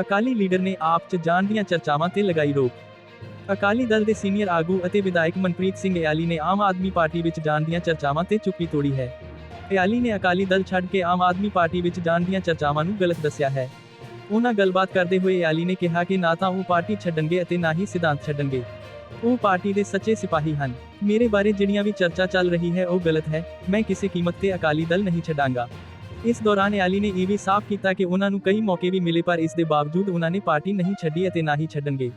Akali leader ਨੇ ਆਪ 'ਚ ਜਾਣ ਦੀਆਂ ਚਰਚਾਵਾਂ ਤੇ ਲਗਾਈ ਰੋਕ। ਅਕਾਲੀ ਦਲ ਦੇ ਸੀਨੀਅਰ ਆਗੂ ਅਤੇ ਵਿਧਾਇਕ ਮਨਪ੍ਰੀਤ ਸਿੰਘ ਇਆਲੀ ਨੇ ਆਮ ਆਦਮੀ ਪਾਰਟੀ ਵਿੱਚ ਜਾਣ ਦੀਆਂ ਚਰਚਾਵਾਂ ਤੇ ਚੁੱਪੀ ਤੋੜੀ ਹੈ। ਇਆਲੀ ਨੇ ਅਕਾਲੀ ਦਲ ਛੱਡ ਕੇ ਆਮ ਆਦਮੀ ਪਾਰਟੀ ਵਿੱਚ ਜਾਣ ਦੀਆਂ ਚਰਚਾਵਾਂ ਨੂੰ ਗਲਤ ਦੱਸਿਆ ਹੈ। ਉਹਨਾਂ ਗੱਲਬਾਤ ਕਰਦੇ ਹੋਏ ਇਆਲੀ ਨੇ ਕਿਹਾ ਕਿ ਨਾ ਤਾਂ ਉਹ ਪਾਰਟੀ ਛੱਡਣਗੇ ਅਤੇ ਨਾ ਹੀ ਸਿਧਾਂਤ ਛੱਡਣਗੇ। ਉਹ ਪਾਰਟੀ ਦੇ ਸੱਚੇ ਸਿਪਾਹੀ ਹਨ। ਮੇਰੇ ਬਾਰੇ ਜਿਹੜੀਆਂ ਵੀ ਚਰਚਾ ਚੱਲ ਰਹੀ ਹੈ ਉਹ ਗਲਤ ਹੈ। ਮੈਂ ਕਿਸੇ ਕੀਮਤ ਤੇ ਅਕਾਲੀ ਦਲ ਨਹੀਂ ਛੱਡਾਂਗਾ। ਇਸ ਦੌਰਾਨ ਇਆਲੀ ਨੇ ਇਹ ਵੀ ਸਾਫ਼ ਕੀਤਾ ਕਿ ਉਹਨਾਂ ਨੂੰ ਕਈ ਮੌਕੇ ਵੀ ਮਿਲੇ ਪਰ ਇਸ ਦੇ ਬਾਵਜੂਦ ਉਹਨਾਂ ਨੇ ਪਾਰਟੀ ਨਹੀਂ ਛੱਡੀ ਅਤੇ ਨਾ ਹੀ ਛੱਡਣਗੇ।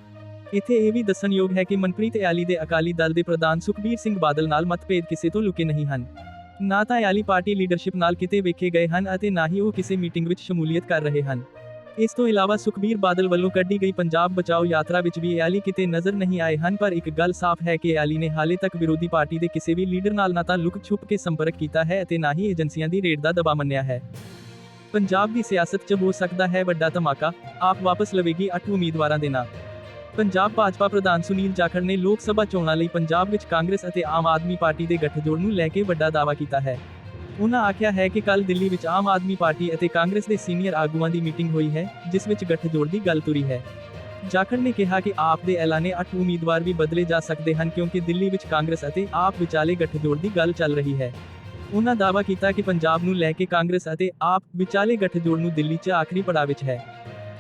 ਇੱਥੇ ਇਹ ਵੀ ਦੱਸਣਯੋਗ ਹੈ ਕਿ ਮਨਪ੍ਰੀਤ ਇਆਲੀ ਦੇ ਅਕਾਲੀ ਦਲ ਦੇ ਪ੍ਰਧਾਨ ਸੁਖਬੀਰ ਸਿੰਘ ਬਾਦਲ ਨਾਲ ਮਤਭੇਦ ਕਿਸੇ ਤੋਂ ਲੁਕੇ ਨਹੀਂ ਹਨ। ਨਾ ਤਾਂ ਇਆਲੀ ਪਾਰਟੀ ਲੀਡਰਸ਼ਿਪ ਨਾਲ ਕਿਤੇ ਵੇਖੇ ਗਏ ਹਨ ਅਤੇ ਨਾ ਹੀ ਉਹ ਕਿਸੇ ਮੀਟਿੰਗ ਵਿੱਚ ਸ਼ਮੂਲੀਅਤ ਕਰ ਰਹੇ ਹਨ। ਇਸ ਤੋਂ ਇਲਾਵਾ ਸੁਖਬੀਰ ਬਾਦਲ ਵੱਲੋਂ ਕੱਢੀ ਗਈ ਪੰਜਾਬ ਬਚਾਓ ਯਾਤਰਾ ਵਿੱਚ ਵੀ ਐਲੀ ਕਿਤੇ ਨਜ਼ਰ ਨਹੀਂ ਆਏ ਹਨ, ਪਰ ਇੱਕ ਗੱਲ ਸਾਫ਼ ਹੈ ਕਿ ਐਲੀ ਨੇ ਹਾਲੇ ਤੱਕ ਵਿਰੋਧੀ ਪਾਰਟੀ ਦੇ ਕਿਸੇ ਵੀ ਲੀਡਰ ਨਾਲ ਨਾ ਤਾਂ ਲੁਕ ਛੁਪ ਕੇ ਸੰਪਰਕ ਕੀਤਾ ਹੈ ਅਤੇ ਨਾ ਹੀ ਏਜੰਸੀਆਂ ਦੀ ਰੇਡ ਦਾ ਦਬਾਅ ਮੰਨਿਆ ਹੈ। ਪੰਜਾਬ ਦੀ ਸਿਆਸਤ 'ਚ ਹੋ ਸਕਦਾ ਹੈ ਵੱਡਾ ਧਮਾਕਾ, ਆਪ ਵਾਪਸ ਲਵੇਗੀ 8 ਉਮੀਦਵਾਰਾਂ ਦੇ ਨਾਂ। ਪੰਜਾਬ ਭਾਜਪਾ ਪ੍ਰਧਾਨ ਸੁਨੀਲ ਜਾਖੜ ਨੇ ਲੋਕ ਸਭਾ ਚੋਣਾਂ ਲਈ ਪੰਜਾਬ ਵਿੱਚ ਕਾਂਗਰਸ ਅਤੇ ਆਮ ਆਦਮੀ ਪਾਰਟੀ ਦੇ ਗਠਜੋੜ ਨੂੰ ਲੈ ਕੇ ਵੱਡਾ ਦਾਅਵਾ ਕੀਤਾ ਹੈ। ਉਨ੍ਹਾਂ ਆਖਿਆ ਹੈ ਕਿ ਕੱਲ ਦਿੱਲੀ ਵਿੱਚ ਆਮ ਆਦਮੀ ਪਾਰਟੀ ਅਤੇ ਕਾਂਗਰਸ ਦੇ ਸੀਨੀਅਰ ਆਗੂਆਂ ਦੀ ਮੀਟਿੰਗ ਹੋਈ ਹੈ, ਜਿਸ ਵਿੱਚ ਗੱਠਜੋੜ ਦੀ ਗੱਲ ਤੁਰੀ ਹੈ। ਜਾਖੜ ਨੇ ਕਿਹਾ ਕਿ ਆਪ ਦੇ ਐਲਾਨੇ 8 ਉਮੀਦਵਾਰ ਵੀ ਬਦਲੇ ਜਾ ਸਕਦੇ ਹਨ ਕਿਉਂਕਿ ਦਿੱਲੀ ਵਿੱਚ ਕਾਂਗਰਸ ਅਤੇ ਆਪ ਵਿਚਾਲੇ ਗੱਠਜੋੜ ਦੀ ਗੱਲ ਚੱਲ ਰਹੀ ਹੈ। ਉਹਨਾਂ ਦਾਅਵਾ ਕੀਤਾ ਕਿ ਪੰਜਾਬ ਨੂੰ ਲੈ ਕੇ ਕਾਂਗਰਸ ਅਤੇ ਆਪ ਵਿਚਾਲੇ ਗੱਠਜੋੜ ਨੂੰ ਦਿੱਲੀ 'ਚ ਆਖਰੀ ਪੜਾਅ ਵਿੱਚ ਹੈ।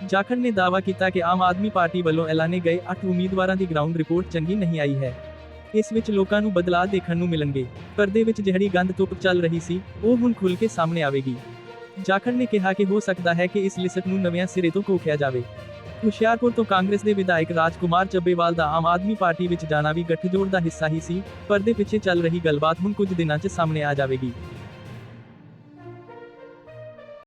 ਜਾਖੜ ਨੇ ਦਾਅਵਾ ਕੀਤਾ ਕਿ ਆਮ ਆਦਮੀ ਪਾਰਟੀ ਵੱਲੋਂ ਐਲਾਨੇ ਗਏ 8 ਉਮੀਦਵਾਰਾਂ ਦੀ ਗਰਾਊਂਡ ਰਿਪੋਰਟ ਚੰਗੀ ਨਹੀਂ ਆਈ ਹੈ। ਇਸ ਵਿੱਚ ਲੋਕਾਂ ਨੂੰ ਬਦਲਾਅ ਦੇਖਣ ਨੂੰ ਮਿਲਣਗੇ। ਪਰਦੇ ਵਿੱਚ ਜਿਹੜੀ ਗੰਦ ਧੁੱਪ ਚੱਲ ਰਹੀ ਸੀ, ਉਹ ਹੁਣ ਖੁੱਲ ਕੇ ਸਾਹਮਣੇ ਆਵੇਗੀ। ਜਾਖੜ ਨੇ ਕਿਹਾ ਕਿ ਹੋ ਸਕਦਾ ਹੈ ਕਿ ਇਸ ਲਿਸਟ ਨੂੰ ਨਵਿਆਂ ਸਿਰੇ ਤੋਂ ਕੋਖਿਆ ਜਾਵੇ। ਹੁਸ਼ਿਆਰਪੁਰ ਤੋਂ ਕਾਂਗਰਸ ਦੇ ਵਿਧਾਇਕ ਰਾਜਕੁਮਾਰ ਚੱਬੇਵਾਲ ਦਾ ਆਮ ਆਦਮੀ ਪਾਰਟੀ ਵਿੱਚ ਜਾਣਾ ਵੀ ਗੱਠਜੋੜ ਦਾ ਹਿੱਸਾ ਹੀ ਸੀ, ਪਰਦੇ ਪਿੱਛੇ ਚੱਲ ਰਹੀ ਗੱਲਬਾਤ ਹੁਣ ਕੁਝ ਦਿਨਾਂ 'ਚ ਸਾਹਮਣੇ ਆ ਜਾਵੇਗੀ।